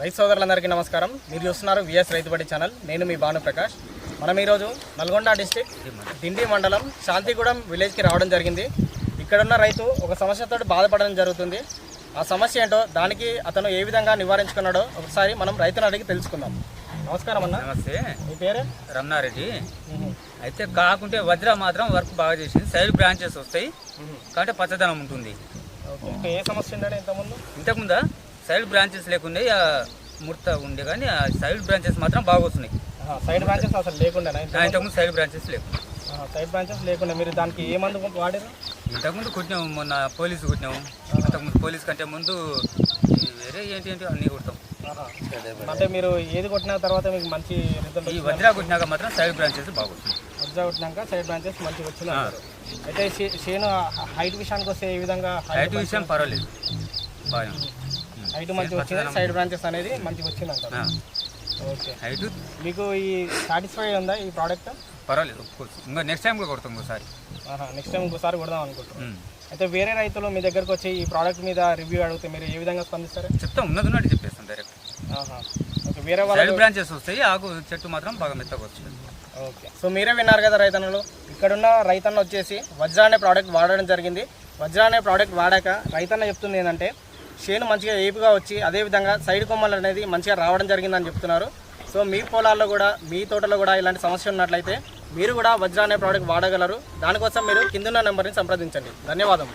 రైతు సోదరులందరికీ నమస్కారం. మీరు చూస్తున్నారు విఎస్ రైతుబడి ఛానల్. నేను మీ భానుప్రకాష్. మనం ఈరోజు నల్గొండ డిస్టిక్ దిండి మండలం శాంతిగూడెం విలేజ్కి రావడం జరిగింది. ఇక్కడున్న రైతు ఒక సమస్యతో బాధపడడం జరుగుతుంది. ఆ సమస్య ఏంటో దానికి అతను ఏ విధంగా నివారించుకున్నాడో ఒకసారి మనం రైతుని అడిగి తెలుసుకుందాం. నమస్కారం అన్న. నమస్తే. మీ పేరే? రమణారెడ్డి. అయితే కాకుంటే వజ్ర మాత్రం వర్క్ బాగా చేసింది. సైడ్ బ్రాంచెస్ వస్తాయి. కాబట్టి పచ్చదనం ఉంటుంది. ఏ సమస్య ఇంతకుముందా? సైడ్ బ్రాంచెస్ లేకుండా ఆ ముడత ఉండే కానీ ఆ సైడ్ బ్రాంచెస్ మాత్రం బాగా వస్తున్నాయి సైడ్ బ్రాంచెస్ అసలు లేకుండా ఇంతకుముందు సైడ్ బ్రాంచెస్ లేవు. సైడ్ బ్రాంచెస్ లేకుండా. మీరు దానికి ఏ మందు వాడారు? ఇంతకుముందు కొట్టినాము మొన్న పోలీసు కొట్టినాము. ఇంతకుముందు పోలీస్ కంటే ముందు వేరే ఏంటి ఏంటి అన్నీ కొడతాం. అంటే మీరు ఏది కొట్టిన తర్వాత మీకు మంచి రిజల్ట్ ఈ వజ్ర కొట్టినాక మాత్రం సైడ్ బ్రాంచెస్ బాగా వస్తున్నాయి వజ్రా కొట్టినాక సైడ్ బ్రాంచెస్ మంచిగా వచ్చింది అంటారు? అయితే షేను హైట్ విషయానికి వస్తే ఏ విధంగా హైట్ విషయం పర్వాలేదు. బాగా హైట్ మంచిగా వచ్చింది? సైడ్ బ్రాంచెస్ అనేది మంచిగా వచ్చింది అంటారు ఓకే. హైట్? మీకు ఈ సాటిస్ఫై ఉందా ఈ ప్రోడక్ట్ పర్వాలేదు ఇంకా నెక్స్ట్ టైం కూడా కొడతాం ఒకసారి. నెక్స్ట్ టైం ఇంకోసారి కొడదాం అనుకుంటున్నాం. అయితే వేరే రైతులు మీ దగ్గరకు వచ్చి ఈ ప్రోడక్ట్ మీద రివ్యూ అడిగితే మీరు ఏ విధంగా స్పందిస్తారు? చెప్తాం ఉన్నది ఉన్నట్టు చెప్పేస్తాం డైరెక్ట్ ఆహా. ఓకే వేరే వాళ్ళ సైడ్ బ్రాంచెస్ వస్తాయి ఆకు చెట్టు మాత్రం బాగా మెత్తగా వస్తుంది. ఓకే. సో మీరే విన్నారు కదా రైతన్నలు ఇక్కడున్న రైతన్న వచ్చేసి వజ్రా అనే ప్రోడక్ట్ వాడడం జరిగింది. వజ్రా అనే ప్రోడక్ట్ వాడాక రైతన్న చెప్తుంది ఏంటంటే చేను మంచిగా ఏపుగా వచ్చి అదేవిధంగా సైడ్ కొమ్మలు అనేది మంచిగా రావడం జరిగిందని చెప్తున్నారు. సో మీ పొలాల్లో కూడా మీ తోటలో కూడా ఇలాంటి సమస్య ఉన్నట్లయితే మీరు కూడా వజ్రా అనే ప్రోడక్ట్ వాడగలరు. దానికోసం మీరు కిందున్న నెంబర్ని సంప్రదించండి. ధన్యవాదం